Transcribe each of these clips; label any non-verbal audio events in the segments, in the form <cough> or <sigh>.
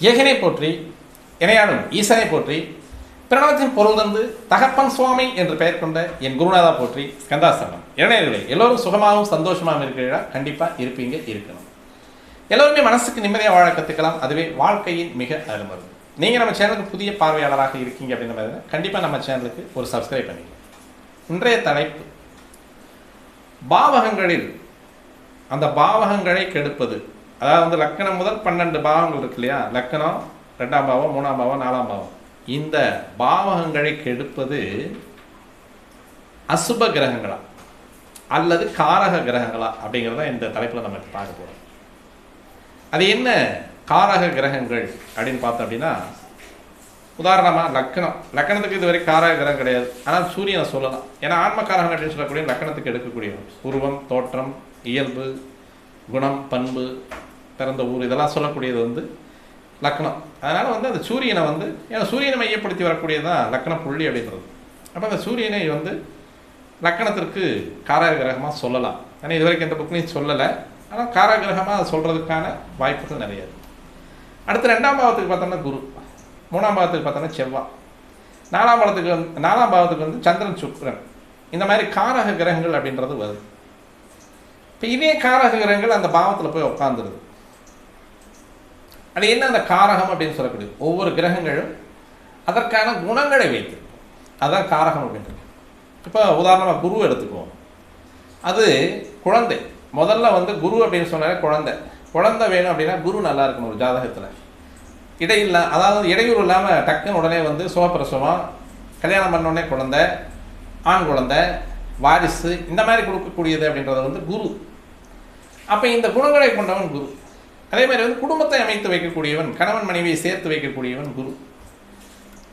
ஏகனை போற்றி இணையாடும் ஈசனை போற்றி பிரணவத்தின் பொருள் தந்து தகப்பன் சுவாமி என்று பெயர் கொண்ட என் குருநாதா போற்றி ஸ்கந்தாசனம் இளைஞர்களே எல்லோரும் சுகமாகவும் சந்தோஷமாகவும் இருக்கிறீர்களா? கண்டிப்பாக இருப்பீங்க இருக்கணும். எல்லோருமே மனசுக்கு நிம்மதியாக வாழ கற்றுக்கலாம் அதுவே வாழ்க்கையின் மிக அருமருந்து நீங்கள் நம்ம சேனலுக்கு புதிய பார்வையாளராக இருக்கீங்க அப்படின்ற மாதிரி கண்டிப்பாக நம்ம சேனலுக்கு ஒரு சப்ஸ்கிரைப் பண்ணிங்க இன்றைய தலைப்பு பாவகங்களில் அந்த பாவகங்களை கெடுப்பது. அதாவது வந்து லக்கணம் முதல் பன்னெண்டு பாவங்கள் இருக்கு இல்லையா? லக்கணம் ரெண்டாம் பாவம் மூணாம் பாவம் நாலாம் பாவம். இந்த பாவகங்களை கெடுப்பது அசுப கிரகங்களா? அல்லது காரக கிரகங்களா? அப்படிங்கிறத இந்த தலைப்பில் நம்ம பார்க்க போகிறோம் அது என்ன காரக கிரகங்கள் அப்படின்னு பார்த்தோம் அப்படின்னா உதாரணமாக லக்கணம். லக்கணத்துக்கு இதுவரை காரக கிரகம் கிடையாது. ஆனால் சூரியனை சொல்லலாம். ஏன்னா ஆன்மக்காரகன் அப்படின்னு சொல்லக்கூடிய லக்கணத்துக்கு எடுக்கக்கூடிய உருவம் தோற்றம் இயல்பு குணம் பண்பு பிறந்த ஊர் இதெல்லாம் சொல்லக்கூடியது வந்து லக்னம். அதனால் வந்து அந்த சூரியனை வந்து ஏன்னா சூரியனை மையப்படுத்தி வரக்கூடியது தான் லக்ன புள்ளி அப்படின்றது. அப்போ அந்த சூரியனை வந்து லக்கணத்திற்கு காரக கிரகமாக சொல்லலாம். ஆனால் இது வரைக்கும் எந்த புக்லையும் சொல்லலை. ஆனால் காரக கிரகமாக சொல்கிறதுக்கான வாய்ப்புகள் நிறைய அடுத்து ரெண்டாம் பாவத்துக்கு பார்த்தோம்னா குரு. மூணாம் பாவத்துக்கு பார்த்தோம்னா செவ்வாய். நாலாம் பாவத்துக்கு வந்து நாலாம் பாவத்துக்கு வந்து சந்திரன் சுக்ரன் இந்த மாதிரி காரக கிரகங்கள் அப்படின்றது வருது. இப்போ இதே காரக கிரகங்கள் அந்த பாவத்தில் போய் உட்காந்துருது அது என்ன அந்த காரகம் அப்படின்னு சொல்லக்கூடியது? ஒவ்வொரு கிரகங்களும் அதற்கான குணங்களை வைத்திருக்கும். அதான் காரகம் அப்படின்றது. இப்போ உதாரணமாக குரு எடுத்துக்குவோம். அது குழந்தை. முதல்ல வந்து குரு அப்படின்னு சொன்னாலே குழந்தை. குழந்தை வேணும் அப்படின்னா குரு நல்லா இருக்கணும் ஒரு ஜாதகத்தில். இடையில்ல அதாவது இடையூறு இல்லாமல் டக்குன்னு உடனே வந்து சுகப்பிரசவம் கல்யாணம் பண்ண உடனே குழந்தை ஆண் குழந்தை வாரிசு இந்த மாதிரி கொடுக்கக்கூடியது அப்படின்றது வந்து குரு. அப்போ இந்த குணங்களை கொண்டவன் குரு. அதே மாதிரி வந்து குடும்பத்தை அமைத்து வைக்கக்கூடியவன் கணவன் மனைவியை சேர்த்து வைக்கக்கூடியவன் குரு.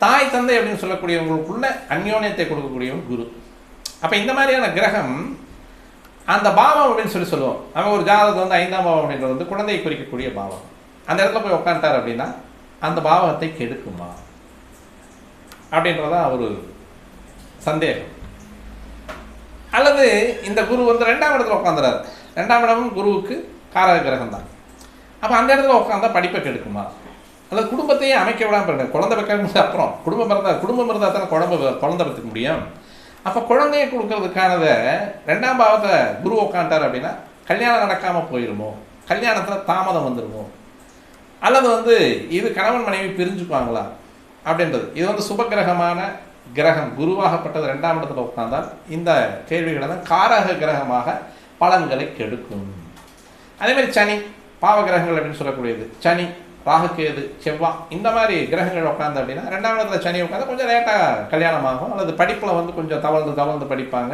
தாய் தந்தை அப்படின்னு சொல்லக்கூடியவங்களுக்குள்ள அந்யோன்யத்தை கொடுக்கக்கூடியவன் குரு. அப்போ இந்த மாதிரியான கிரகம் அந்த பாவம் அப்படின்னு சொல்லி சொல்லுவோம். அவன் ஒரு ஜாதகம் வந்து ஐந்தாம் பாவம் அப்படின்றது வந்து குழந்தையை குறிக்கக்கூடிய பாவம். அந்த இடத்துல போய் உட்காந்துட்டார் அப்படின்னா அந்த பாவகத்தை கெடுக்குமா? அப்படின்றதான் ஒரு சந்தேகம். அல்லது இந்த குரு வந்து ரெண்டாம் இடத்துல உட்காந்துறாரு ரெண்டாம் இடமும் குருவுக்கு காரக கிரகம் தான் அப்போ அந்த இடத்துல உட்காந்தா படிப்பை கெடுக்குமா அல்லது குடும்பத்தையே அமைக்க விடாமல் பாருங்க குழந்தை வைக்கிறது அப்புறம் குடும்பம் இருந்தால் குடும்பம் இருந்தால் தானே குழம்பு குழந்தை பெற்றுக்க முடியும் அப்போ குழந்தைய கொடுக்கறதுக்கானதை ரெண்டாம் பாவத்தை குரு உட்காந்துட்டார் அப்படின்னா கல்யாணம் நடக்காமல் போயிருமோ கல்யாணத்தில் தாமதம் வந்துடுமோ அல்லது வந்து இது கணவன் மனைவி பிரிஞ்சுக்குவாங்களா அப்படின்றது இது வந்து சுபகிரகமான கிரகம் குருவாகப்பட்டது ரெண்டாம் இடத்துல உட்கார்ந்தால் இந்த கேள்விகளை தான் காரக கிரகமாக பலன்களை கெடுக்கும். அதேமாதிரி சனி பாவ கிரகங்கள் அப்படின்னு சொல்லக்கூடியது. சனி ராகுக்கேது செவ்வாய் இந்த மாதிரி கிரகங்கள் உட்காந்து அப்படின்னா ரெண்டாம் இடத்துல சனி உட்காந்து கொஞ்சம் லேட்டாக கல்யாணம் ஆகும் அல்லது படிப்பில் வந்து கொஞ்சம் தவழ்ந்து தவழ்ந்து படிப்பாங்க.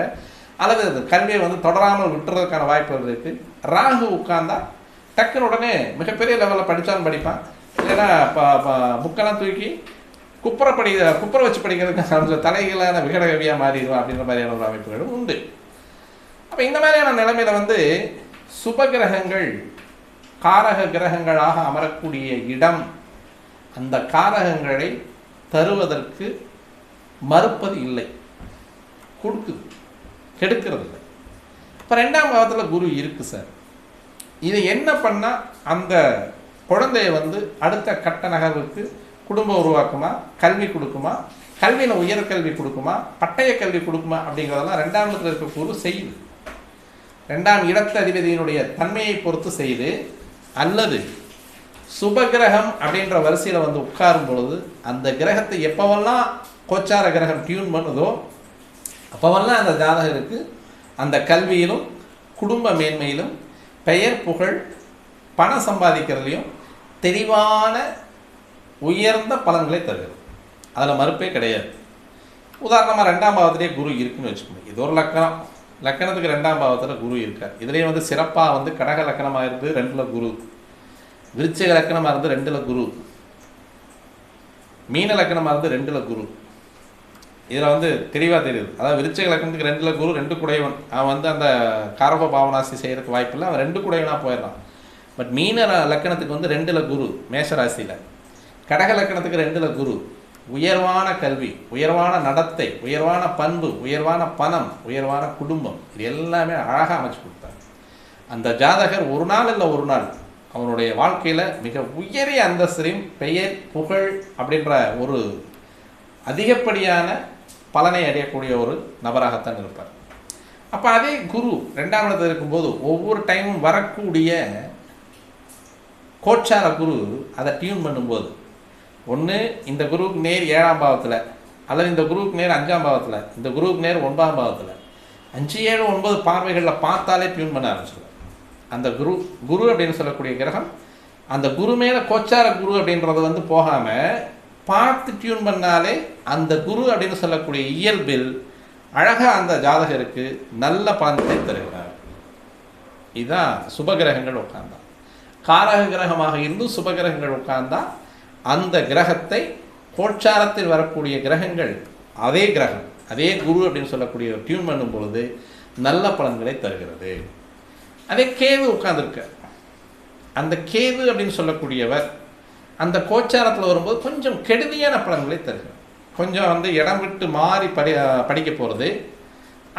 அல்லது அது கல்வியை வந்து தொடராமல் விட்டுறதுக்கான வாய்ப்புகள் இருக்குது ராகு உட்கார்ந்தா டக்குன்னு உடனே மிகப்பெரிய லெவலில் படித்தாலும் படிப்பான். இல்லைன்னா புக்கெல்லாம் தூக்கி குப்புற படி குப்புற வச்சு படிக்கிறதுக்கு <laughs> தலைகளான விகடகவியாக மாறிடுவான் அப்படின்ற மாதிரியான ஒரு அமைப்புகளும் உண்டு. அப்போ இந்த மாதிரியான நிலைமையில வந்து சுப கிரகங்கள் காரக கிரகங்களாக அமரக்கூடிய இடம் அந்த காரகங்களை தருவதற்கு மறுப்பது இல்லை. கொடுக்குது. கெடுக்கிறது இல்லை இப்போ ரெண்டாம் பாவத்தில் குரு இருக்கு சார். இதை என்ன பண்ணால் அந்த குழந்தைய வந்து அடுத்த கட்ட நகர்வுக்கு குடும்பம் உருவாக்குமா கல்வி கொடுக்குமா கல்வியில் உயர்கல்வி கொடுக்குமா பட்டய கல்வி கொடுக்குமா அப்படிங்கிறதெல்லாம் ரெண்டாம் இடத்துல இருக்க குரு செய்யுது. ரெண்டாம் இடத்து அதிபதியினுடைய தன்மையை பொறுத்து செய்து அல்லது சுபகிரகம் அப்படின்ற வரிசையில் வந்து உட்காரும் பொழுது அந்த கிரகத்தை எப்போவெல்லாம் கோச்சார கிரகம் டியூன் பண்ணுதோ அப்போவெல்லாம் அந்த ஜாதகருக்கு அந்த கல்வியிலும் குடும்ப மேன்மையிலும் பெயர் புகழ் பணம் சம்பாதிக்கிறதுலையும் தெளிவான உயர்ந்த பலன்களை தருகிறது. அதில் மறுப்பே கிடையாது. உதாரணமாக ரெண்டாம் பாவத்திலே குரு இருக்குன்னு வச்சுக்கோங்க. இது ஒரு லக்கணம். லக்கணத்துக்கு ரெண்டாம் பாவத்தில் குரு இருக்கார். இதுலேயும் வந்து சிறப்பாக வந்து கடக லக்கணமாக இருந்து ரெண்டில் குரு. விருச்சிக லக்கணமாக இருந்து ரெண்டில் குரு. மீன லக்கணமாக இருந்து ரெண்டில் குரு. இதில் வந்து தெளிவாக தெரியுது. அதாவது விருச்சிக லக்கணத்துக்கு ரெண்டில் குரு ரெண்டு குடையவன். அவன் வந்து அந்த காரப பாவனாசி செய்கிறதுக்கு வாய்ப்பு இல்லை. அவன் ரெண்டு குடையவனாக போயிடறான். பட் மீன லக்கணத்துக்கு வந்து ரெண்டில் குரு மேஷராசியில். கடக லக்கணத்துக்கு ரெண்டில் குரு. உயர்வான கல்வி உயர்வான நடத்தை உயர்வான பண்பு உயர்வான பணம் உயர்வான குடும்பம் இது எல்லாமே அழகாக அமைச்சு கொடுத்தார். அந்த ஜாதகர் ஒரு நாள் இல்லை ஒரு நாள் அவனுடைய வாழ்க்கையில் மிக உயரிய அந்தஸ்திலையும் பெயர் புகழ் அப்படின்ற ஒரு அதிகப்படியான பலனை அடையக்கூடிய ஒரு நபராகத்தான் இருப்பார். அப்போ அதே குரு ரெண்டாம் இடத்துல இருக்கும்போது ஒவ்வொரு டைமும் வரக்கூடிய கோச்சார குரு அதை டியூன் பண்ணும்போது ஒன்று இந்த குருவுக்கு நேர் ஏழாம் பாவத்தில் அல்லது இந்த குருவுக்கு நேர் அஞ்சாம் பாவத்தில் இந்த குருவுக்கு நேர் ஒன்பதாம் பாவத்தில். அஞ்சு ஏழு ஒன்பது பார்வைகளில் பார்த்தாலே டியூன் பண்ண ஆரம்பிச்சிடும் அந்த குரு குரு அப்படின்னு சொல்லக்கூடிய கிரகம் அந்த குரு மேலே கோச்சார குரு அப்படின்றது வந்து போகாமல் பார்த்து டியூன் பண்ணாலே அந்த குரு அப்படின்னு சொல்லக்கூடிய இயல்பில் அழகாக அந்த ஜாதகருக்கு நல்ல பலன்களை தருகிறார். இதுதான் சுபகிரகங்கள் உட்கார்ந்தா காரக கிரகமாக இருந்து சுபகிரகங்கள் உட்கார்ந்தா அந்த கிரகத்தை கோட்சாரத்தில் வரக்கூடிய கிரகங்கள் அதே கிரகம் அதே குரு அப்படின்னு சொல்லக்கூடிய டியூன் பண்ணும் பொழுது நல்ல பலன்களை தருகிறது. அதே கேவு உட்கார்ந்துருக்க. அந்த கேது அப்படின்னு சொல்லக்கூடியவர் அந்த கோச்சாரத்தில் வரும்போது கொஞ்சம் கெடுதியான பலன்களை தருகிறார். கொஞ்சம் வந்து இடம் விட்டு மாறி படி படிக்க போகிறது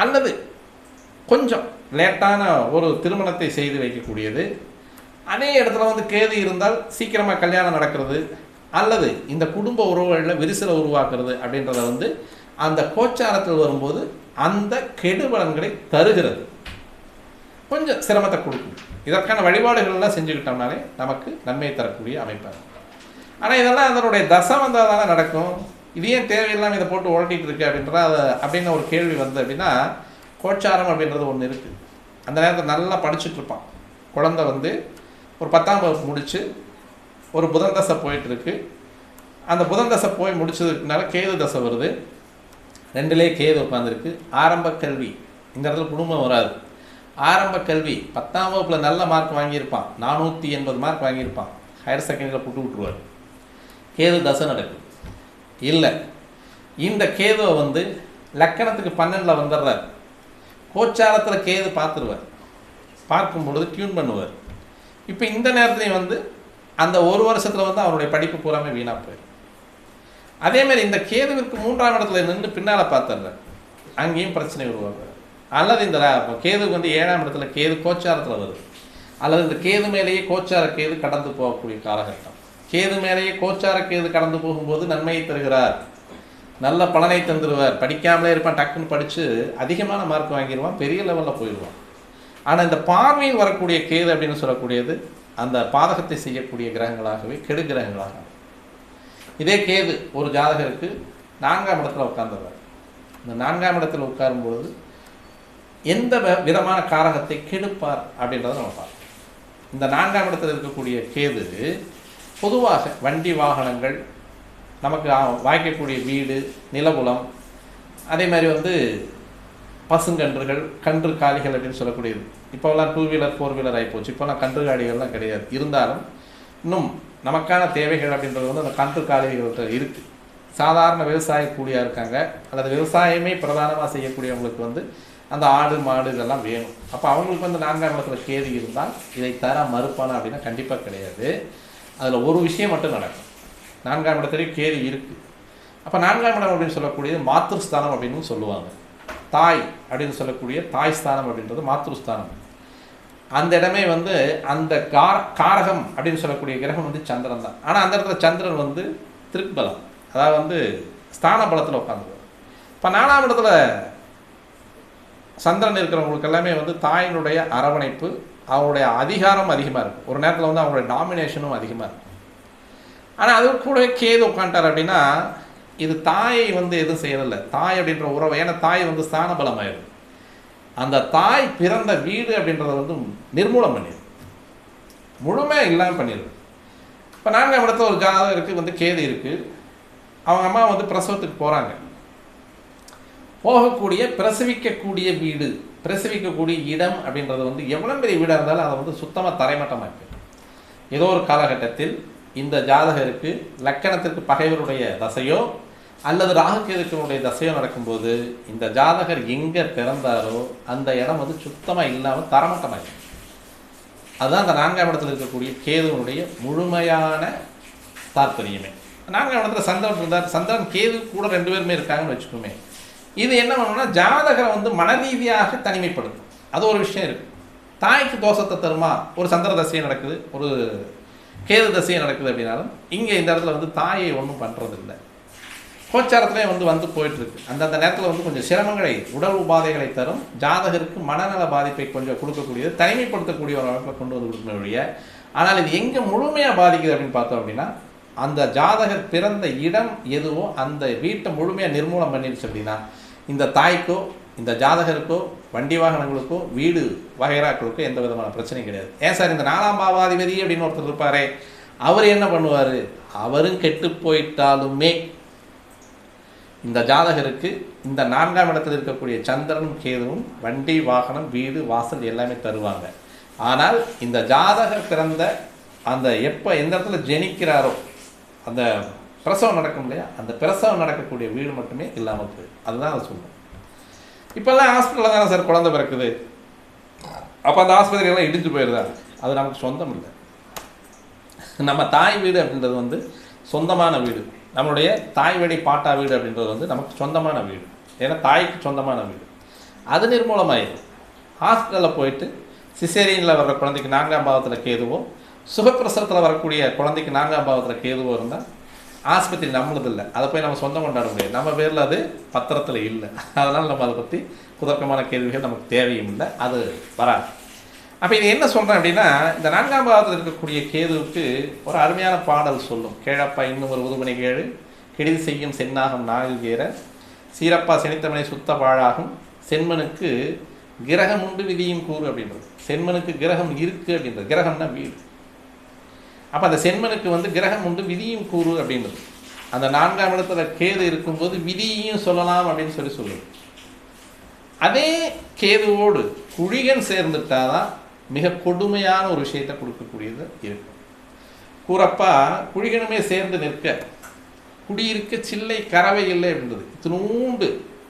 அல்லது கொஞ்சம் லேட்டான ஒரு திருமணத்தை செய்து வைக்கக்கூடியது. அதே இடத்துல வந்து கேது இருந்தால் சீக்கிரமாக கல்யாணம் நடக்கிறது. அல்லது இந்த குடும்ப உறவுகளில் விரிசலை உருவாக்குறது அப்படின்றத வந்து அந்த கோச்சாரத்தில் வரும்போது அந்த கெடுபலன்களை தருகிறது. கொஞ்சம் சிரமத்தை கொடுக்கும். இதற்கான வழிபாடுகள்லாம் செஞ்சுக்கிட்டோம்னாலே நமக்கு நன்மையை தரக்கூடிய அமைப்பாக ஆனால் இதெல்லாம் அதனுடைய தசை வந்தால் தானே நடக்கும்? இது ஏன் தேவையில்லாமல் இதை போட்டு உழட்டிகிட்டு இருக்கு அப்படின்ற அதை அப்படின்னு ஒரு கேள்வி வந்து அப்படின்னா கோச்சாரம் அப்படின்றது ஒன்று இருக்குது அந்த நேரத்தில் நல்லா படிச்சுட்ருப்பான் குழந்தை வந்து ஒரு பத்தாம் வகுப்பு முடித்து ஒரு புதன் தசை போயிட்டு இருக்கு அந்த புதன் தசை போய் முடிச்சதுக்குனால கேது தசை வருது. ரெண்டுலேயே கேது உட்காந்துருக்கு ஆரம்ப கல்வி. இந்த இடத்துல குடும்பம் வராது. ஆரம்ப கல்வி. பத்தாம் வகுப்பில் நல்ல மார்க் வாங்கியிருப்பான். நானூற்றி எண்பது மார்க் வாங்கியிருப்பான். ஹையர் செகண்டரியில் புட்டு விட்டுருவார். கேது தசை நடக்குது. இல்லை. இந்த கேதுவை வந்து லக்கணத்துக்கு பன்னெண்டில் வந்துடுறார். கோச்சாரத்தில் கேது பார்த்துருவார். பார்க்கும் பொழுது டியூன் பண்ணுவார். இப்போ இந்த நேரத்துலையும் வந்து அந்த ஒரு வருஷத்தில் வந்து அவருடைய படிப்பு பூராமே வீணாக போயிடும். அதே மாதிரி இந்த கேதுவிற்கு மூன்றாம் இடத்துல நின்று பின்னால் பார்த்துடுறார் அங்கேயும் பிரச்சனை உருவாகுது. அல்லது இந்த கேதுக்கு வந்து ஏழாம் இடத்துல கேது கோச்சாரத்தில் வருது. அல்லது இந்த கேது மேலேயே கோச்சார கேது கடந்து போகக்கூடிய காலகட்டம். கேது மேலேயே கோச்சார கேது கடந்து போகும்போது நன்மையை தருகிறார். நல்ல பலனை தந்துடுவார் படிக்காமலே இருப்பான் டக்குன்னு படித்து அதிகமான மார்க் வாங்கிடுவான் பெரிய லெவலில் போயிடுவான். ஆனால் இந்த பார்வையில் வரக்கூடிய கேது அப்படின்னு சொல்லக்கூடியது அந்த பாதகத்தை செய்யக்கூடிய கிரகங்களாகவே கெடு கிரகங்களாக இதே கேது ஒரு ஜாதகருக்கு நான்காம் இடத்துல உட்கார்ந்துடுறார் இந்த நான்காம் இடத்துல உட்காரும்பொழுது எந்த வ- விதமான காரகத்தை கெடுப்பார் அப்படின்றத நம்ம பார்ப்போம். இந்த நான்காம் இடத்துல இருக்கக்கூடிய கேது பொதுவாக வண்டி வாகனங்கள் நமக்கு வாய்க்கக்கூடிய வீடு நிலபுலம் அதே மாதிரி வந்து பசுங்கன்றுகள் கன்று காலிகள் அப்படின்னு சொல்லக்கூடியது. இப்போல்லாம் டூ வீலர் ஃபோர் வீலர் ஆகிப்போச்சு இப்போல்லாம் கன்று காலிகள்லாம் கிடையாது. இருந்தாலும் இன்னும் நமக்கான தேவைகள் அப்படின்றது வந்து அந்த கன்று காலிகள்கிட்ட இருக்குது சாதாரண விவசாய கூலியாக இருக்காங்க. அல்லது விவசாயமே பிரதானமாக செய்யக்கூடியவங்களுக்கு வந்து அந்த ஆடு மாடு இதெல்லாம் வேணும். அப்போ அவங்களுக்கு வந்து நான்காம் இடத்துல கேது இருந்தால் இதை தர மறுப்பானா அப்படின்னா கண்டிப்பாக கிடையாது. அதில் ஒரு விஷயம் மட்டும் நடக்கும். நான்காம் இடத்துலேயும் கேது இருக்குது அப்போ நான்காம் இடம் அப்படின்னு சொல்லக்கூடியது மாத்திருஸ்தானம் அப்படின்னு சொல்லுவாங்க. தாய் அப்படின்னு சொல்லக்கூடிய தாய் ஸ்தானம் அப்படின்றது மாத்ருஸ்தானம். அந்த இடமே வந்து அந்த கார காரகம் அப்படின்னு சொல்லக்கூடிய கிரகம் வந்து சந்திரன் தான். ஆனால் அந்த இடத்துல சந்திரன் வந்து திருக்பலம். அதாவது வந்து ஸ்தான பலத்தில் உட்காந்துருவார் இப்போ நாலாம் இடத்துல சந்திரன் இருக்கிறவங்களுக்கு எல்லாமே வந்து தாயினுடைய அரவணைப்பு அவங்களுடைய அதிகாரம் அதிகமாக இருக்கும். ஒரு நேரத்தில் வந்து அவங்களுடைய டாமினேஷனும் அதிகமாக இருக்கும். ஆனால் அது கூட கேது உட்காந்துட்டார் அப்படின்னா இது தாயை வந்து எதுவும் செய்யறதில்ல. தாய் அப்படின்ற உறவை ஏன்னா தாய் வந்து ஸ்தான பலமாயிடும் அந்த தாய் பிறந்த வீடு அப்படின்றத வந்து நிர்மூலம் பண்ணிடுது. முழுமையாக இல்லாமல் பண்ணிடுது. இப்போ நான்காம் இடத்துல ஒரு ஜாதகம் இருக்குது வந்து கேது இருக்குது அவங்க அம்மா வந்து பிரசவத்துக்கு போகிறாங்க போகக்கூடிய பிரசவிக்கக்கூடிய வீடு பிரசவிக்கக்கூடிய இடம் அப்படின்றது வந்து எவ்வளோ பெரிய வீடாக இருந்தாலும் அதை வந்து சுத்தமாக தரைமட்டமாக்கு ஏதோ ஒரு காலகட்டத்தில் இந்த ஜாதகருக்கு லக்கணத்திற்கு பகைவருடைய தசையோ அல்லது ராகுகேதுக்களுடைய தசையோ நடக்கும்போது இந்த ஜாதகர் எங்கே பிறந்தாரோ அந்த இடம் வந்து சுத்தமாக இல்லாமல் தரமட்டமாயிடும். அதுதான் அந்த நான்காம் இடத்துல இருக்கக்கூடிய கேதுவனுடைய முழுமையான தாற்பயமே. நான்காம் இடத்துல சந்திரன் இருந்தார். சந்திரன் கேது கூட ரெண்டு பேருமே இருக்காங்கன்னு வச்சுக்கோமே. இது என்ன பண்ணணும்னா ஜாதகரை வந்து மனரீதியாக தனிமைப்படுத்தும். அது ஒரு விஷயம் இருக்கு. தாய்க்கு தோஷத்தை தருமா? ஒரு சந்திர தசையை நடக்குது. ஒரு கேது தசையை நடக்குது அப்படின்னாலும் இங்கே இந்த இடத்துல வந்து தாயை ஒன்றும் பண்ணுறதில்லை கோச்சாரத்திலே வந்து வந்து போயிட்டுருக்கு. அந்தந்த நேரத்தில் வந்து கொஞ்சம் சிரமங்களை உடல் உபாதைகளை தரும் ஜாதகருக்கு மனநல பாதிப்பை கொஞ்சம் கொடுக்கக்கூடியது தனிமைப்படுத்தக்கூடிய ஒரு அமைப்பை கொண்டு வந்து கொடுக்கக்கூடிய ஆனால் இது எங்கே முழுமையாக பாதிக்குது அப்படின்னு பார்த்தோம் அப்படின்னா அந்த ஜாதகர் பிறந்த இடம் எதுவோ அந்த வீட்டை முழுமையாக நிர்மூலம் பண்ணிடுச்சு அப்படின்னா இந்த தாய்க்கோ இந்த ஜாதகருக்கோ வண்டி வாகனங்களுக்கோ வீடு வகைராக்களுக்கோ எந்த விதமான பிரச்சனையும் கிடையாது. ஏன் சார் இந்த நாலாம் பாவாதிபதி அப்படின்னு ஒருத்தர் இருப்பாரே அவர் என்ன பண்ணுவார்? அவரும் கெட்டு போயிட்டாலுமே இந்த ஜாதகருக்கு இந்த நான்காம் இடத்தில் இருக்கக்கூடிய சந்திரனும் கேதுவும் வண்டி வாகனம் வீடு வாசல் எல்லாமே தருவாங்க. ஆனால் இந்த ஜாதகர் பிறந்த அந்த எப்போ எந்த இடத்துல ஜெனிக்கிறாரோ அந்த பிரசவம் நடக்கும் இல்லையா அந்த பிரசவம் நடக்கக்கூடிய வீடு மட்டுமே இல்லாமல் போயிடும் அதுதான் அதை சொல்லணும் இப்போல்லாம் ஹாஸ்பிட்டலில் தானே சார் குழந்தை பிறக்குது. அப்போ அந்த ஆஸ்பத்திரியெல்லாம் இடிஞ்சு போயிடுதா அது நமக்கு சொந்தம் இல்லை. நம்ம தாய் வீடு அப்படின்றது வந்து சொந்தமான வீடு. நம்மளுடைய தாய் வழி பாட்டா வீடு அப்படின்றது வந்து நமக்கு சொந்தமான வீடு. ஏன்னா தாய்க்கு சொந்தமான வீடு. அது நிர்மூலமாயிடும் ஹாஸ்பிட்டலில் போயிட்டு சிசேரியனில் வர்ற குழந்தைக்கு நான்காம் பாவத்தில் கேதுவோ சுகப்பிரசரத்தில் வரக்கூடிய குழந்தைக்கு நான்காம் பாவத்தில் கேதுவோ இருந்தால் ஆஸ்பத்திரி நம்மளது இல்லை. அதை போய் நம்ம சொந்தம் கொண்டாட முடியாது. நம்ம பேரில் அது பத்திரத்தில் இல்லை. அதனால் நம்ம அதை பற்றி குதர்க்கமான கேள்விகள் நமக்கு தேவையும் இல்லை. அது வராது. அப்போ இது என்ன சொல்கிறேன் அப்படின்னா இந்த நான்காம் பாவத்தில் இருக்கக்கூடிய கேதுவுக்கு ஒரு அருமையான பாடல் சொல்லும். கேழப்பா இன்னும் ஒரு உதுமனை கேழு கெடுதி செய்யும் சென்னாகும் நாகில் கேற சீரப்பா செனித்தமனை சுத்த பாழாகும் சென்மனுக்கு கிரகம் உண்டு விதியும் கூறு அப்படின்றது. சென்மனுக்கு கிரகம் இருக்குது அப்படின்றது. கிரகம்னா வீடு. அப்போ அந்த சென்மனுக்கு வந்து கிரகம் உண்டு விதியும் கூறு அப்படின்றது. அந்த நான்காம் இடத்துல கேது இருக்கும்போது விதியையும் சொல்லலாம் அப்படின்னு சொல்லி சொல்லுது. அதே கேதுவோடு குழிகன் சேர்ந்துட்டாதான் மிக கொடுமையான ஒரு விஷயத்தை கொடுக்கக்கூடியது இருக்கும். கூறப்பா குழிகளுமே சேர்ந்து நிற்க. குடியிருக்க சில்லை கறவை இல்லை அப்படின்றது இத்தினூண்டு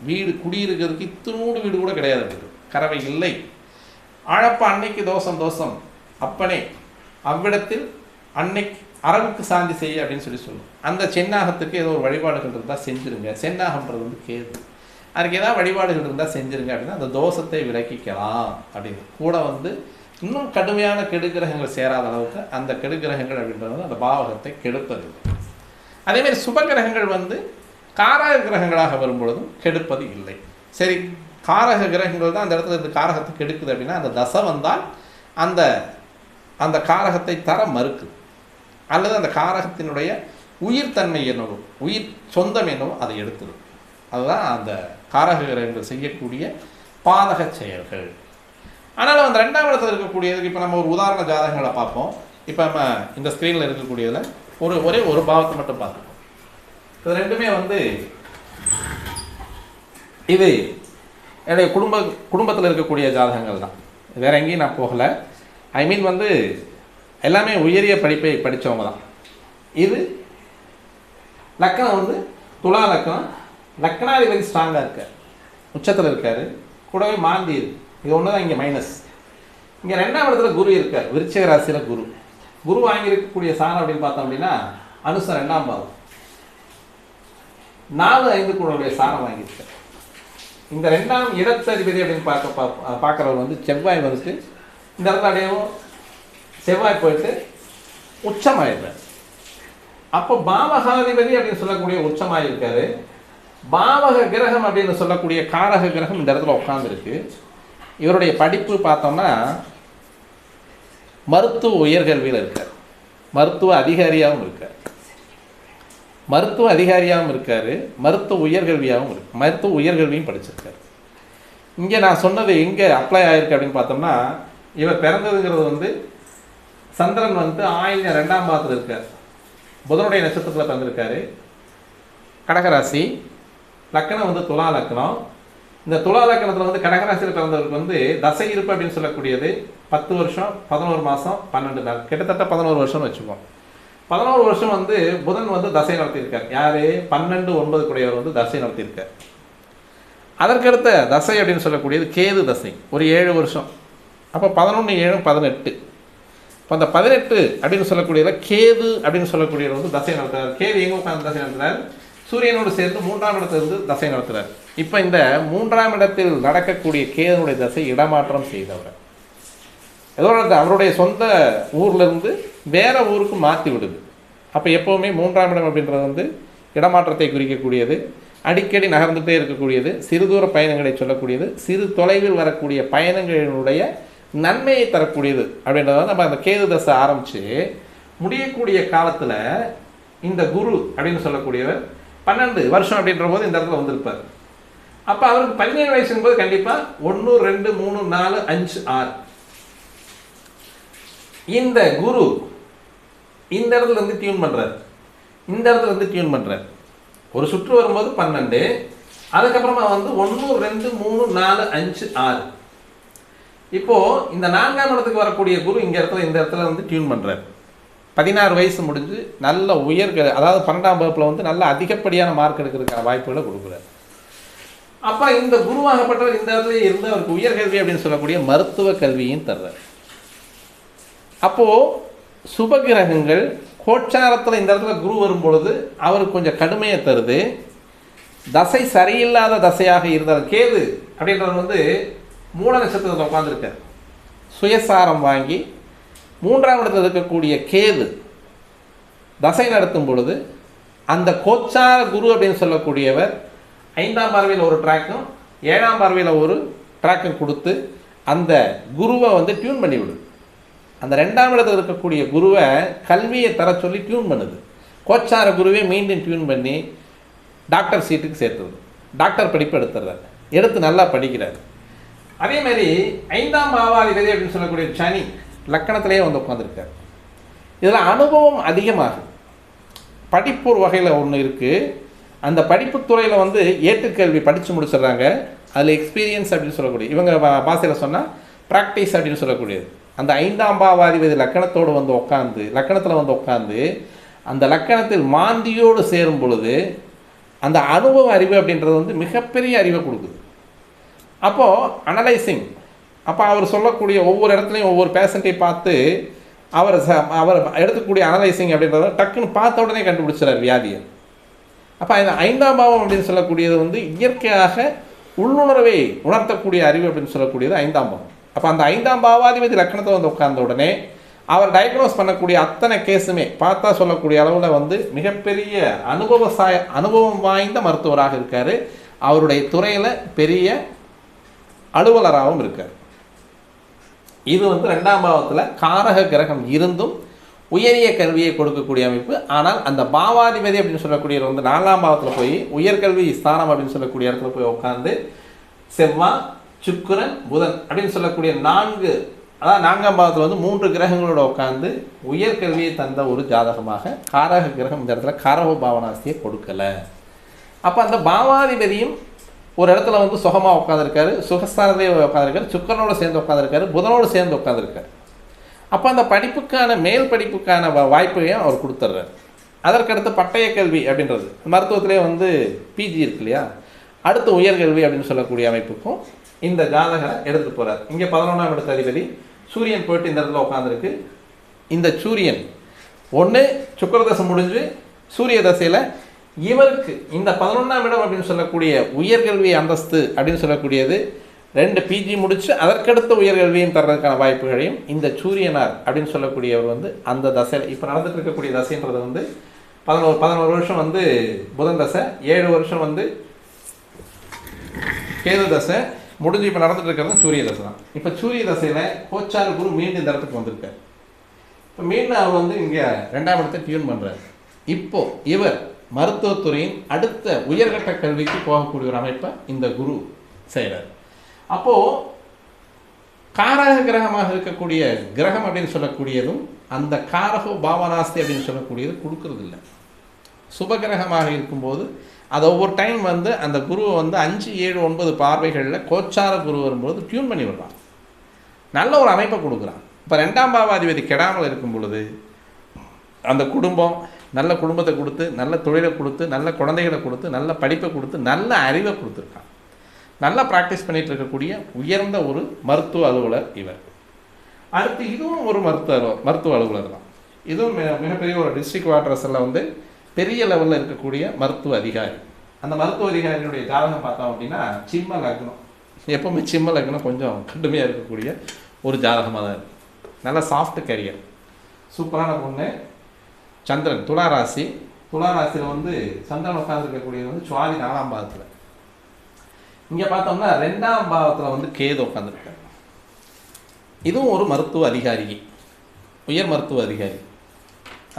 வீடு குடியிருக்கிறதுக்கு இத்தினூண்டு வீடு கூட கிடையாது அப்படின்றது கறவை இல்லை. அழப்பா அன்னைக்கு தோஷம் தோஷம் அப்பனே அவ்விடத்தில் அன்னைக்கு அரவுக்கு சாந்தி செய்ய அப்படின்னு சொல்லி சொல்லும். அந்த சென்னாகத்துக்கு ஏதோ ஒரு வழிபாடுகள் இருந்தால் செஞ்சுருங்க. சென்னாகன்றது வந்து கேது. அதுக்கு ஏதாவது வழிபாடுகள் இருந்தால் செஞ்சுருங்க அப்படின்னா அந்த தோஷத்தை விளக்கிக்கலாம் அப்படின்னு. கூட வந்து இன்னும் கடுமையான கெடுகிரகங்கள் சேராத அளவுக்கு அந்த கெடுகிரகங்கள் அப்படின்றது வந்து அந்த பாவகத்தை கெடுப்பதில்லை அதேமாதிரி சுபகிரகங்கள் வந்து காரக கிரகங்களாக வரும்பொழுதும் கெடுப்பது இல்லை. சரி காரக கிரகங்கள் தான் அந்த இடத்துல இந்த காரகத்தை கெடுக்குது அப்படின்னா அந்த தசை வந்தால் அந்த அந்த காரகத்தை தர மறுக்குது அல்லது அந்த காரகத்தினுடைய உயிர்த்தன்மை என்னவோ உயிர் சொந்தம் என்னவோ அதை எடுத்துடும் அதுதான் அந்த காரக கிரகங்கள் செய்யக்கூடிய பாதக செயல்கள். ஆனாலும் அந்த ரெண்டாம் இடத்துல இருக்கக்கூடியதுக்கு இப்போ நம்ம ஒரு உதாரண ஜாதகங்களை பார்ப்போம். இப்போ நம்ம இந்த ஸ்க்ரீனில் இருக்கக்கூடியதில் ஒரு ஒரே ஒரு பாவத்தை மட்டும் பார்த்துப்போம். இது ரெண்டுமே வந்து இது என்னுடைய குடும்ப குடும்பத்தில் இருக்கக்கூடிய ஜாதகங்கள் தான். வேற எங்கேயும் நான் போகலை. ஐ மீன் வந்து எல்லாமே உயரிய படிப்பை படித்தவங்க தான். இது லக்கணம் வந்து துலா லக்கணம். லக்கணாதிபதி ஸ்ட்ராங்காக இருக்கார். உச்சத்தில் இருக்கார். கூடவே மாந்தி இருக்கு. இது ஒன்று தான் இங்கே மைனஸ் இங்கே ரெண்டாம் இடத்துல குரு இருக்கார் விருச்சக ராசியில் குரு. குரு வாங்கியிருக்கக்கூடிய சாணம் அப்படின்னு பார்த்தோம் அப்படின்னா அனுசம் ரெண்டாம் பாவம். நாலு ஐந்து கூடவுடைய சாணம் வாங்கியிருக்கார். இந்த ரெண்டாம் இடத்ததிபதி அப்படின்னு பார்க்க பா- பார்க்குறவர் வந்து செவ்வாய் வந்துட்டு இந்த இடத்துல அடையவும் செவ்வாய் போயிட்டு உச்சமாயிருக்கார் அப்போ பாவகாதிபதி அப்படின்னு சொல்லக்கூடிய உச்சமாயிருக்காரு. பாவக கிரகம் அப்படின்னு சொல்லக்கூடிய காரக கிரகம் இந்த இடத்துல உட்காந்துருக்கு இவருடைய படிப்பு பார்த்தோம்னா மருத்துவ உயர்கல்வியில் இருக்கார். மருத்துவ அதிகாரியாகவும் இருக்கார். மருத்துவ அதிகாரியாகவும் இருக்கார். மருத்துவ உயர்கல்வியாகவும் இருக்கு. மருத்துவ உயர்கல்வியும் படிச்சிருக்காரு. இங்கே நான் சொன்னது எங்கே அப்ளை ஆயிருக்கு அப்படின்னு பார்த்தோம்னா இவர் பிறந்ததுங்கிறது வந்து சந்திரன் வந்து ஆயிரம் ரெண்டாம் பாதத்தில் இருக்கார். புதனுடைய நட்சத்திரத்தில் பிறந்திருக்காரு. கடகராசி. லக்கணம் வந்து துலா லக்கணம். இந்த துலாலக்கணத்தில் வந்து கடகராசியில் பிறந்தவருக்கு வந்து தசை இருப்பு அப்படின்னு சொல்லக்கூடியது பத்து வருஷம் பதினோரு மாதம் பன்னெண்டு நாள். கிட்டத்தட்ட பதினோரு வருஷம்னு வச்சுப்போம் பதினோரு வருஷம் வந்து புதன் வந்து தசை நடத்தியிருக்கார். யார்? பன்னெண்டு ஒன்பது கூடியவர் வந்து தசை நடத்தியிருக்கார். அதற்கடுத்த தசை அப்படின்னு சொல்லக்கூடியது கேது தசை. ஒரு ஏழு வருஷம். அப்போ பதினொன்று ஏழு பதினெட்டு. இப்போ அந்த பதினெட்டு அப்படின்னு சொல்லக்கூடியதில் கேது அப்படின்னு சொல்லக்கூடியவர் வந்து தசை நடத்துகிறார் கேது எங்கே உட்காந்து தசை நடத்துகிறார் சூரியனோடு சேர்ந்து மூன்றாம் இடத்திலிருந்து தசை நடத்துகிறார் இப்போ இந்த மூன்றாம் இடத்தில் நடக்கக்கூடிய கேதனுடைய தசை இடமாற்றம் செய்தவர். ஏதோ அவருடைய சொந்த ஊர்லேருந்து வேற ஊருக்கு மாற்றி விடுது. அப்போ எப்போவுமே மூன்றாம் இடம் அப்படின்றது வந்து இடமாற்றத்தை குறிக்கக்கூடியது அடிக்கடி நகர்ந்துகிட்டே இருக்கக்கூடியது சிறு தூர பயணங்களை சொல்லக்கூடியது சிறு தொலைவில் வரக்கூடிய பயணங்களினுடைய நன்மையை தரக்கூடியது அப்படின்றத நம்ம அந்த கேது தசை ஆரம்பித்து முடியக்கூடிய காலத்தில் இந்த குரு அப்படின்னு சொல்லக்கூடியவர் பன்னெண்டு வருஷம் அப்படின்ற போது இந்த இடத்துல வந்திருப்பார். அப்போ அவருக்கு பதினேழு வயசுங்கும் போது கண்டிப்பாக ஒன்று ரெண்டு மூணு நாலு அஞ்சு ஆறு. இந்த குரு இந்த இடத்துல இருந்து டியூன் பண்ணுறார் இந்த இடத்துல இருந்து டியூன் பண்ணுறார் ஒரு சுற்று வரும்போது பன்னெண்டு அதுக்கப்புறமா வந்து ஒன்று ரெண்டு மூணு நாலு அஞ்சு ஆறு. இப்போது இந்த நான்காம் இடத்துக்கு வரக்கூடிய குரு இங்கே இடத்துல இந்த இடத்துல வந்து டியூன் பண்ணுறார் பதினாறு வயசு முடிஞ்சு நல்ல உயர் அதாவது பன்னெண்டாம் வகுப்பில் வந்து நல்ல அதிகப்படியான மார்க் எடுக்கிறதுக்கான வாய்ப்புகளை கொடுக்குறாரு. அப்போ இந்த குருவாகப்பட்டவர் இந்த இடத்துல இருந்து அவருக்கு உயர்கல்வி அப்படின்னு சொல்லக்கூடிய மருத்துவ கல்வியும் தர்றார். அப்போ சுபகிரகங்கள் கோச்சாரத்தில் இந்த இடத்துல குரு வரும் பொழுது அவருக்கு கொஞ்சம் கடுமையை தருது. தசை சரியில்லாத தசையாக இருந்தால் கேது அப்படின்றவர் வந்து மூல நட்சத்திரத்தில் உட்காந்துருக்கார் சுயசாரம் வாங்கி மூன்றாம் இடத்தில் இருக்கக்கூடிய கேது தசை நடத்தும் பொழுது அந்த கோச்சார குரு அப்படின்னு சொல்லக்கூடியவர் ஐந்தாம் பார்வையில் ஒரு ட்ராக்கும் ஏழாம் பார்வையில் ஒரு ட்ராக்கும் கொடுத்து அந்த குருவை வந்து டியூன் பண்ணிவிடும் அந்த ரெண்டாம் இடத்தில் இருக்கக்கூடிய குருவை கல்வியை தர சொல்லி டியூன் பண்ணுது. கோச்சார குருவே மீண்டும் டியூன் பண்ணி டாக்டர் சீட்டுக்கு சேர்த்துது டாக்டர் படிப்பு எடுத்துடுறாரு. எடுத்து நல்லா படிக்கிறார். அதே மாதிரி ஐந்தாம் பாவாதிபதி அப்படின்னு சொல்லக்கூடிய சனி லக்கணத்திலேயே வந்து உட்காந்துருக்காரு இதில் அனுபவம் அதிகமாகும் படிப்பு ஒரு வகையில் ஒன்று இருக்குது அந்த படிப்பு துறையில் வந்து ஏட்டுக்கல்வி படித்து முடிச்சிடுறாங்க. அதில் எக்ஸ்பீரியன்ஸ் அப்படின்னு சொல்லக்கூடிய இவங்க பாசையில் சொன்னால் ப்ராக்டிஸ் அப்படின்னு சொல்லக்கூடியது. அந்த ஐந்தாம் பாவாதிபதி லக்கணத்தோடு வந்து உட்காந்து லக்கணத்தில் வந்து உட்காந்து அந்த லக்கணத்தில் மாந்தியோடு சேரும் பொழுது அந்த அனுபவ அறிவு அப்படின்றது வந்து மிகப்பெரிய அறிவை கொடுக்குது. அப்போது அனலைசிங் அப்போ அவர் சொல்லக்கூடிய ஒவ்வொரு இடத்துலையும் ஒவ்வொரு பேஷண்ட்டை பார்த்து அவர் ச அவர் எடுக்கக்கூடிய அனலைசிங் அப்படின்றத டக்குன்னு பார்த்த உடனே கண்டுபிடிச்சிறார் வியாதியை. அப்போ இந்த ஐந்தாம் பாவம் அப்படின்னு சொல்லக்கூடியது வந்து இயற்கையாக உள்ளுணர்வை உணர்த்தக்கூடிய அறிவு அப்படின்னு சொல்லக்கூடியது ஐந்தாம் பாவம். அப்போ அந்த ஐந்தாம் பாவாதிபதி லக்கணத்தை வந்து உட்கார்ந்த உடனே அவர் டயக்னோஸ் பண்ணக்கூடிய அத்தனை கேஸுமே பார்த்தா சொல்லக்கூடிய அளவில் வந்து மிகப்பெரிய அனுபவசாய அனுபவம் வாய்ந்த மருத்துவராக இருக்கார். அவருடைய துறையில் பெரிய அலுவலராகவும் இருக்கார். இது வந்து ரெண்டாம் பாவத்தில் காரக கிரகம் இருந்தும் உயரிய கல்வியை கொடுக்கக்கூடிய அமைப்பு. ஆனால் அந்த பாவாதிபதி அப்படின்னு சொல்லக்கூடியவர் வந்து நாலாம் பாவத்தில் போய் உயர்கல்வி ஸ்தானம் அப்படின்னு சொல்லக்கூடிய இடத்துல போய் உட்காந்து செவ்வாய் சுக்கரன் புதன் அப்படின்னு சொல்லக்கூடிய நான்கு அதாவது நான்காம் பாவத்தில் வந்து மூன்று கிரகங்களோட உட்காந்து உயர்கல்வியை தந்த ஒரு ஜாதகமாக காரக கிரகம் இந்த இடத்துல காரக பாவனாஸ்தியை கொடுக்கலை. அப்போ அந்த பாவாதிபதியும் ஒரு இடத்துல வந்து சுகமாக உட்காந்துருக்காரு சுகஸ்தானத்திலே உட்காந்துருக்காரு சுக்கரனோடு சேர்ந்து உட்காந்துருக்காரு புதனோடு சேர்ந்து உட்காந்துருக்காரு அப்போ அந்த படிப்புக்கான மேல் படிப்புக்கான வாய்ப்பையும் அவர் கொடுத்துட்றாரு அதற்கடுத்து பட்டய கல்வி அப்படின்றது. மருத்துவத்திலே வந்து பிஜி இருக்கு இல்லையா அடுத்து உயர்கல்வி அப்படின்னு சொல்லக்கூடிய அமைப்புக்கும் இந்த ஜாதகரை எடுத்துட்டு போகிறார் இங்கே பதினொன்றாம் இடத்து அதிபதி சூரியன் போயிட்டு இந்த இடத்துல உட்காந்துருக்கு இந்த சூரியன் ஒன்று சுக்கரதசை முடிஞ்சு சூரிய தசையில் இவருக்கு இந்த பதினொன்றாம் இடம் அப்படின்னு சொல்லக்கூடிய உயர்கல்வி அந்தஸ்து அப்படின்னு சொல்லக்கூடியது. ரெண்டு பிஜி முடித்து அதற்கடுத்த உயர்கல்வியும் தர்றதுக்கான வாய்ப்புகளையும் இந்த சூரியனார் அப்படின்னு சொல்லக்கூடியவர் வந்து அந்த தசையில் இப்போ நடந்துட்டு இருக்கக்கூடிய தசைன்றது வந்து பதினோரு பதினோரு வருஷம் வந்து புதன் தசை ஏழு வருஷம் வந்து கேது தசை. முடிஞ்சு இப்போ நடந்துட்டு இருக்கிறது சூரிய தசை தான். இப்போ சூரிய தசையில் கோச்சார குரு மீண்டும் இந்த இடத்துக்கு வந்திருக்கார். இப்போ மீண்டும் அவர் வந்து இங்கே ரெண்டாம் இடத்தை டியூன் பண்ணுறார் இப்போது இவர் மருத்துவத்துறையின் அடுத்த உயர்கட்ட கல்விக்கு போகக்கூடிய ஒரு அமைப்பை இந்த குரு செய்கிறார் அப்போது காரக கிரகமாக இருக்கக்கூடிய கிரகம் அப்படின்னு சொல்லக்கூடியதும் அந்த காரகோ பாவனாஸ்தி அப்படின்னு சொல்லக்கூடியது கொடுக்கறது இல்லை சுபகிரகமாக இருக்கும்போது அது ஒவ்வொரு டைம் வந்து அந்த குருவை வந்து அஞ்சு ஏழு ஒன்பது பார்வைகளில் கோச்சார குரு வரும்போது டியூன் பண்ணி விடுறான். நல்ல ஒரு அமைப்பை கொடுக்குறான். இப்போ ரெண்டாம் பாவாதிபதி கெடாமல் இருக்கும் பொழுது அந்த குடும்பம் நல்ல குடும்பத்தை கொடுத்து நல்ல தொழிலை கொடுத்து நல்ல குழந்தைகளை கொடுத்து நல்ல படிப்பை கொடுத்து நல்ல அறிவை கொடுத்துருக்கான். நல்லா ப்ராக்டிஸ் பண்ணிகிட்டு இருக்கக்கூடிய உயர்ந்த ஒரு மருத்துவ அலுவலர் இவர். அடுத்து இதுவும் ஒரு மருத்துவ மருத்துவ அலுவலர் தான். இதுவும் மிக மிகப்பெரிய ஒரு டிஸ்ட்ரிக்ட் வாட்டர்ஸில் வந்து பெரிய லெவலில் இருக்கக்கூடிய மருத்துவ அதிகாரி. அந்த மருத்துவ அதிகாரியினுடைய ஜாதகம் பார்த்தோம் அப்படின்னா சிம்ம லக்னம். எப்போவுமே சிம்ம லக்னம் கொஞ்சம் கடுமையாக இருக்கக்கூடிய ஒரு ஜாதகமாக தான் இருக்குது நல்ல சாஃப்ட் கரியர் சூப்பரான பொண்ணு. சந்திரன் துளாராசி துளாராசியில் வந்து சந்திரன் உட்காந்துருக்கக்கூடியது வந்து சுவாதி நாலாம் பாவத்தில். இங்கே பார்த்தோம்னா ரெண்டாம் பாவத்தில் வந்து கேது உட்காந்துருக்காரு இதுவும் ஒரு மருத்துவ அதிகாரி. உயர் மருத்துவ அதிகாரி.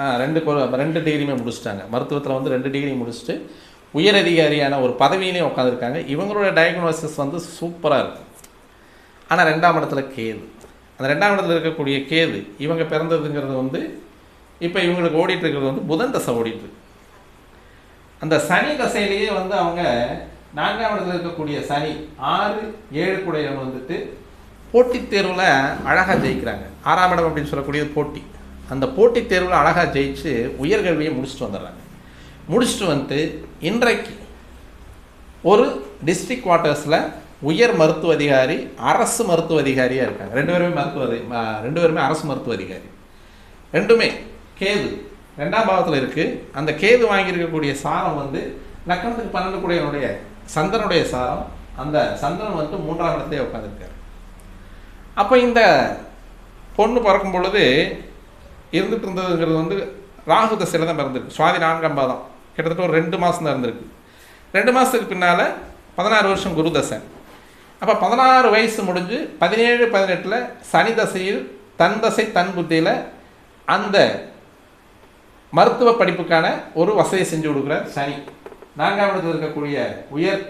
ஆ ரெண்டு ரெண்டு டிகிரியுமே முடிச்சிட்டாங்க. மருத்துவத்தில் வந்து ரெண்டு டிகிரி முடிச்சுட்டு உயர் அதிகாரியான ஒரு பதவியிலையும் உட்காந்துருக்காங்க இவங்களோட டயக்னோசிஸ் வந்து சூப்பராக இருக்கும் ஆனால் ரெண்டாம் இடத்துல கேது. அந்த ரெண்டாம் இடத்துல இருக்கக்கூடிய கேது இவங்க பிறந்ததுங்கிறது வந்து இப்போ இவங்களுக்கு ஓடிட்டு இருக்கிறது வந்து புதன் தசை ஓடிட்டுருக்கு அந்த சனி தசையிலேயே வந்து அவங்க நான்காம் இடத்துல இருக்கக்கூடிய சனி ஆறு ஏழு கூடையவன் வந்துட்டு போட்டித் தேர்வில் அழகாக ஜெயிக்கிறாங்க. ஆறாம் இடம் அப்படின்னு சொல்லக்கூடியது போட்டி. அந்த போட்டித் தேர்வில் அழகாக ஜெயிச்சு உயர்கல்வியை முடிச்சுட்டு வந்துடுறாங்க. முடிச்சுட்டு வந்துட்டு இன்றைக்கு ஒரு டிஸ்ட்ரிக்ட் குவார்ட்டர்ஸில் உயர் மருத்துவ அதிகாரி அரசு மருத்துவ அதிகாரியாக இருக்காங்க. ரெண்டு பேருமே மருத்துவ ரெண்டு பேருமே அரசு மருத்துவ அதிகாரி. ரெண்டுமே கேது. ரெண்டாம் பாவத்தில் இருக்குது அந்த கேது வாங்கியிருக்கக்கூடிய சாரம் வந்து லக்கணத்துக்கு பன்னெண்டு கூடியவனுடைய சந்திரனுடைய சாரம். அந்த சந்திரன் வந்து மூன்றாம் இடத்துல உட்காந்துருக்காரு அப்போ இந்த பொண்ணு பிறக்கும் பொழுது இருந்துட்டு இருந்ததுங்கிறது வந்து ராகு தசையில் தான் பிறந்திருக்கு. சுவாதி நான்காம் பாதம். கிட்டத்தட்ட ஒரு ரெண்டு மாதம் தான் இருந்திருக்கு. ரெண்டு மாதத்துக்கு பின்னால் பதினாறு வருஷம் குரு தசை. அப்போ பதினாறு வயசு முடிஞ்சு பதினேழு பதினெட்டில் சனி தசையில் தன் தசை தன் புத்தியில் அந்த மருத்துவ படிப்புக்கான ஒரு வசதியை செஞ்சு கொடுக்குற சனி. நான்காம் இடத்தில் இருக்கக்கூடிய உயர்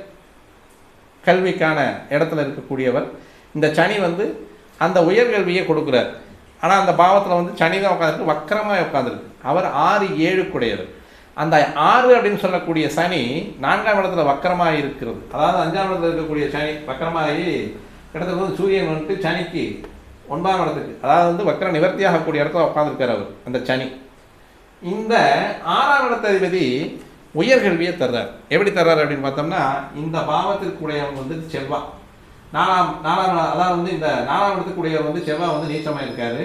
கல்விக்கான இடத்துல இருக்கக்கூடியவர் இந்த சனி வந்து அந்த உயர்கல்வியை கொடுக்குறார். ஆனால் அந்த பாவத்தில் வந்து சனி தான் உட்காந்துருக்கு வக்கரமாக உட்காந்துருக்கு அவர் ஆறு ஏழு கூடையவர். அந்த ஆறு அப்படின்னு சொல்லக்கூடிய சனி நான்காம் இடத்துல வக்கரமாக இருக்கிறது. அதாவது அஞ்சாம் இடத்துல இருக்கக்கூடிய சனி வக்கரமாகி கிட்டத்தட்ட வந்து சூரியன் வந்துட்டு சனிக்கு ஒன்பதாம் இடத்துக்கு அதாவது வந்து வக்கர நிவர்த்தியாகக்கூடிய இடத்துல உட்காந்துருக்கார் அவர் அந்த சனி. இந்த ஆறாம் இடத்ததிபதி உயர்கல்வியை தர்றார். எப்படி தர்றார் அப்படின்னு பார்த்தோம்னா இந்த பாவத்திற்குடையவன் வந்து செவ்வா. நாலாம் நாலாம் அதாவது வந்து இந்த நாலாம் இடத்துக்குடையவர் வந்து செவ்வா வந்து நீச்சமாக இருக்காரு.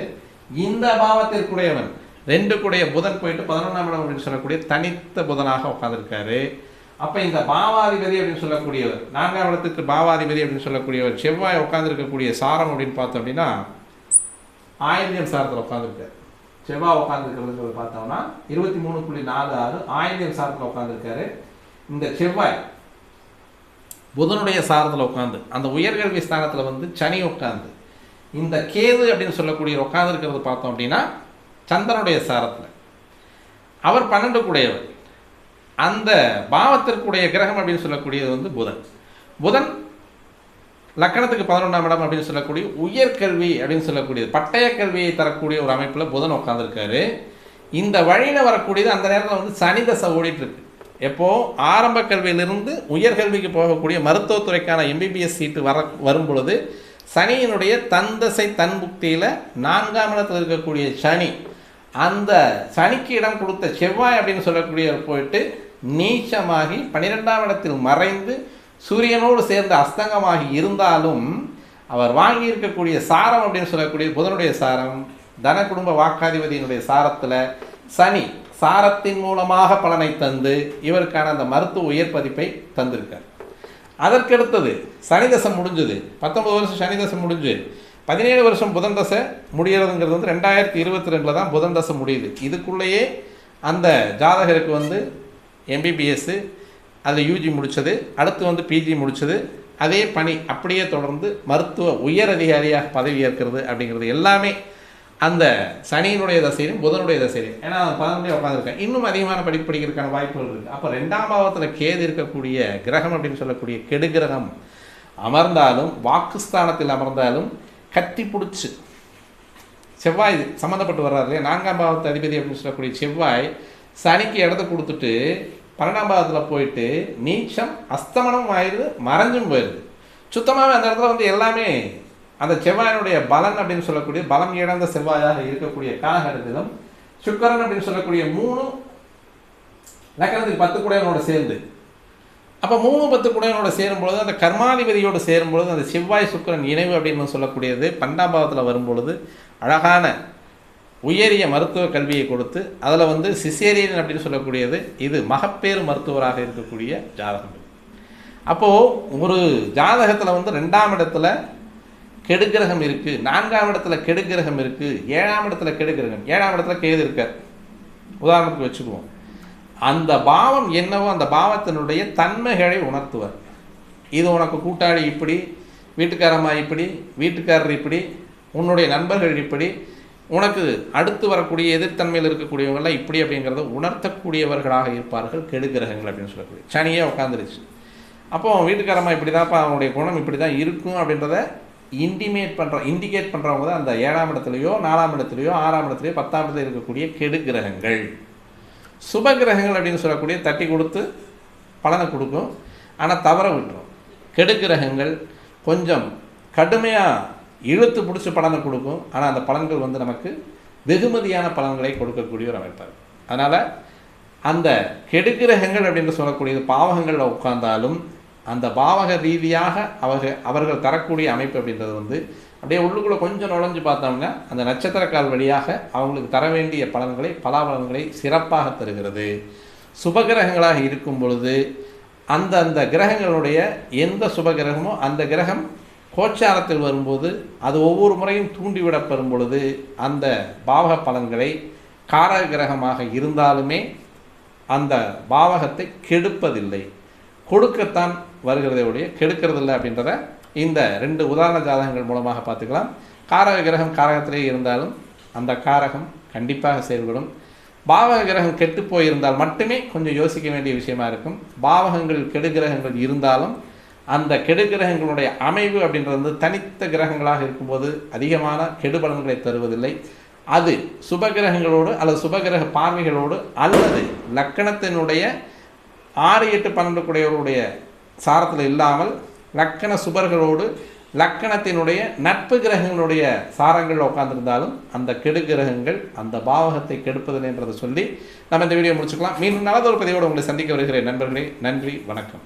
இந்த பாவத்திற்குடையவன் ரெண்டு கூடிய புதன் போயிட்டு பதினொன்றாம் இடம் அப்படின்னு சொல்லக்கூடிய தனித்த புதனாக உட்காந்துருக்காரு அப்போ இந்த பாவாதிபதி அப்படின்னு சொல்லக்கூடியவர் நான்காம் இடத்துக்கு பாவாதிபதி அப்படின்னு சொல்லக்கூடியவர் செவ்வாய் உட்காந்துருக்கக்கூடிய சாரம் அப்படின்னு பார்த்தோம் அப்படின்னா ஆயிரம் சாரத்தில் உட்காந்துருக்காரு செவ்வாய் உட்காந்துருக்கிறதுங்கிறத பார்த்தோம்னா இருபத்தி மூணு புள்ளி நாலு ஆறு ஆயில்யம் சாரத்தில் உட்காந்துருக்காரு இந்த செவ்வாய் புதனுடைய சாரத்தில் உட்காந்து அந்த உயர்கல்வி ஸ்தானத்தில் வந்து சனி உட்காந்து இந்த கேது அப்படின்னு சொல்லக்கூடிய உட்காந்துருக்கிறது பார்த்தோம் அப்படின்னா சந்திரனுடைய சாரத்தில். அவர் பன்னெண்டு கூடையவர் அந்த பாவத்திற்குடைய கிரகம் அப்படின்னு சொல்லக்கூடியது வந்து புதன். புதன் லக்கணத்துக்கு பதினொன்றாம் இடம் அப்படின்னு சொல்லக்கூடிய உயர்கல்வி அப்படின்னு சொல்லக்கூடியது. பட்டய கல்வியை தரக்கூடிய ஒரு அமைப்பில் புதன் உட்காந்துருக்காரு இந்த வழியில் வரக்கூடியது அந்த நேரத்தில் வந்து சனி தசை ஓடிட்டு எப்போது எப்போ? ஆரம்ப கல்வியிலிருந்து உயர்கல்விக்கு போகக்கூடிய மருத்துவத்துறைக்கான எம்பிபிஎஸ் சீட்டு வர வரும் பொழுது சனியினுடைய தந்தசை தன் புக்தியில் நான்காம் இடத்தில் இருக்கக்கூடிய சனி அந்த சனிக்கு இடம் கொடுத்த செவ்வாய் அப்படின்னு சொல்லக்கூடியவர் போயிட்டு நீச்சமாகி பன்னிரெண்டாம் இடத்தில் மறைந்து சூரியனோடு சேர்ந்து அஸ்தங்கமாகி இருந்தாலும் அவர் வாங்கியிருக்கக்கூடிய சாரம் அப்படின்னு சொல்லக்கூடிய புதனுடைய சாரம் தன குடும்ப வாக்காதிபதியினுடைய சாரத்தில் சனி சாரத்தின் மூலமாக பலனை தந்து இவருக்கான அந்த மருத்துவ உயர் பதிப்பை தந்திருக்கார். அதற்கடுத்தது சனிதசம் முடிஞ்சது. பத்தொன்பது வருஷம் சனிதசம் முடிஞ்சு பதினேழு வருஷம் புதன் தசை முடியறதுங்கிறது வந்து ரெண்டாயிரத்தி இருபத்தி ரெண்டில் தான் புதன் தசை முடியுது. இதுக்குள்ளேயே அந்த ஜாதகருக்கு வந்து எம்பிபிஎஸ்ஸு அதில் யூஜி முடித்தது அடுத்து வந்து பிஜி முடித்தது அதே பணி அப்படியே தொடர்ந்து மருத்துவ உயர் அதிகாரியாக பதவி ஏற்கிறது அப்படிங்கிறது எல்லாமே அந்த சனியினுடைய தசையிலும் புதனுடைய தசையிலும். ஏன்னா பதினொன்றே உட்காந்துருக்கேன் இன்னும் அதிகமான படிப்பு படிக்கிறதுக்கான வாய்ப்புகள் இருக்குது அப்போ ரெண்டாம் பாவத்தில் கேது இருக்கக்கூடிய கிரகம் அப்படின்னு சொல்லக்கூடிய கெடு கிரகம் அமர்ந்தாலும் வாக்குஸ்தானத்தில் அமர்ந்தாலும் கத்தி பிடிச்சி செவ்வாய் சம்மந்தப்பட்டு வர்றாரு இல்லையா? நான்காம் பாவத்து அதிபதி அப்படின்னு சொல்லக்கூடிய செவ்வாய் சனிக்கு இடத்த கொடுத்துட்டு பன்னெண்டாம் போயிட்டு நீச்சம் அஸ்தமனம் ஆயிடுது மறைஞ்சும் போயிடுது சுத்தமாகவே அந்த இடத்துல வந்து எல்லாமே அந்த செவ்வாயினுடைய பலன் அப்படின்னு சொல்லக்கூடிய பலம் இழந்த செவ்வாயாக இருக்கக்கூடிய காலகட்டத்திலும் சுக்கரன் அப்படின்னு சொல்லக்கூடிய மூணு லக்கணத்துக்கு பத்து கூடையனோட சேர்ந்து. அப்போ மூணு பத்து கூடையனோட சேரும்பொழுது அந்த கர்மாதிபதியோடு சேரும்பொழுது அந்த செவ்வாய் சுக்கிரன் இணைவு அப்படின்னு சொல்லக்கூடியது பன்னெண்டாம் பாவத்தில் வரும்பொழுது அழகான உயரிய மருத்துவ கல்வியை கொடுத்து அதில் வந்து சிசேரியன் அப்படின்னு சொல்லக்கூடியது இது மகப்பேறு மருத்துவராக இருக்கக்கூடிய ஜாதகம். அப்போது ஒரு ஜாதகத்தில் வந்து ரெண்டாம் இடத்துல கெடுகிரகம் இருக்குது நான்காம் இடத்துல கெடுகிரகம் இருக்குது ஏழாம் இடத்துல கெடுகிரகம் ஏழாம் இடத்துல கேது இருக்கார். உதாரணத்துக்கு வச்சுக்குவோம். அந்த பாவம் என்னவோ அந்த பாவத்தினுடைய தன்மைகளை உணர்த்துவார். இது உனக்கு கூட்டாளி இப்படி வீட்டுக்காரம்மா இப்படி வீட்டுக்காரர் இப்படி உன்னுடைய நண்பர்கள் இப்படி உனக்கு அடுத்து வரக்கூடிய எதிர்த்தன்மையில் இருக்கக்கூடியவங்களாம் இப்படி அப்படிங்கிறத உணர்த்தக்கூடியவர்களாக இருப்பார்கள் கெடுகிரகங்கள் அப்படின்னு சொல்லக்கூடிய. சனியே உட்காந்துருச்சு அப்போ வீட்டுக்காரம்மா இப்படி தான்ப்பா அவனுடைய குணம் இப்படி தான் இருக்கும் அப்படின்றத இன்டிமேட் பண்ணுற இண்டிகேட் பண்ணுறவங்க தான் அந்த ஏழாம் இடத்துலையோ நாலாம் இடத்துலையோ ஆறாம் இடத்துலையோ பத்தாம் இடத்துல இருக்கக்கூடிய கெடு கிரகங்கள். சுப கிரகங்கள் அப்படின்னு சொல்லக்கூடிய தட்டி கொடுத்து பலனை கொடுக்கும். ஆனால் தவற விட்டுரும். கெடு கிரகங்கள் கொஞ்சம் கடுமையாக இழுத்து பிடிச்சி பலனை கொடுக்கும். ஆனால் அந்த பலன்கள் வந்து நமக்கு வெகுமதியான பலன்களை கொடுக்கக்கூடிய ஒரு அமைப்பார் அதனால் அந்த கெடுகிரகங்கள் அப்படின்னு சொல்லக்கூடியது பாவகங்களில் உட்கார்ந்தாலும் அந்த பாவக ரீதியாக அவர்கள் அவர்கள் தரக்கூடிய அமைப்பு அப்படின்றது வந்து அப்படியே உள்ளுக்குள்ளே கொஞ்சம் நுழைஞ்சு பார்த்தோம்னா அந்த நட்சத்திரக்கால் வழியாக அவங்களுக்கு தர வேண்டிய பலன்களை பலாபலன்களை சிறப்பாக தருகிறது. சுபகிரகங்களாக இருக்கும் பொழுது அந்த அந்த கிரகங்களுடைய எந்த சுபகிரகமோ அந்த கிரகம் கோச்சாரத்தில் வரும்போது அது ஒவ்வொரு முறையும் தூண்டிவிடப்படும் பொழுது அந்த பாவக பலன்களை காரக கிரகமாக இருந்தாலுமே அந்த பாவகத்தை கெடுப்பதில்லை. கொடுக்கத்தான் வருகிறதே ஒழிய கெடுக்கிறதில்லை அப்படின்றத இந்த ரெண்டு உதாரண ஜாதகங்கள் மூலமாக பார்த்துக்கலாம். காரக கிரகம் காரகத்திலே இருந்தாலும் அந்த காரகம் கண்டிப்பாக செயல்படும். பாவக கிரகம் கெட்டு போயிருந்தால் மட்டுமே கொஞ்சம் யோசிக்க வேண்டிய விஷயமா இருக்கும். பாவகங்கள் கெடுகிரகங்கள் இருந்தாலும் அந்த கெடு கிரகங்களுடைய அமைவு அப்படின்றது வந்து தனித்த கிரகங்களாக இருக்கும்போது அதிகமான கெடுபலன்களை தருவதில்லை. அது சுபகிரகங்களோடு அல்லது சுபகிரக பார்வைகளோடு அல்லது லக்கணத்தினுடைய ஆறு எட்டு பன்னெண்டு கூடியவருடைய சாரத்தில் இல்லாமல் லக்கண சுபர்களோடு லக்கணத்தினுடைய நட்பு கிரகங்களுடைய சாரங்கள் உட்காந்துருந்தாலும் அந்த கெடு கிரகங்கள் அந்த பாவகத்தை கெடுப்பதில்லை என்றதை சொல்லி நம்ம இந்த வீடியோ முடிச்சுக்கலாம். மீண்டும் நல்லதொரு பதிவோடு உங்களை சந்திக்க வருகிறேன். நண்பர்களே நன்றி வணக்கம்.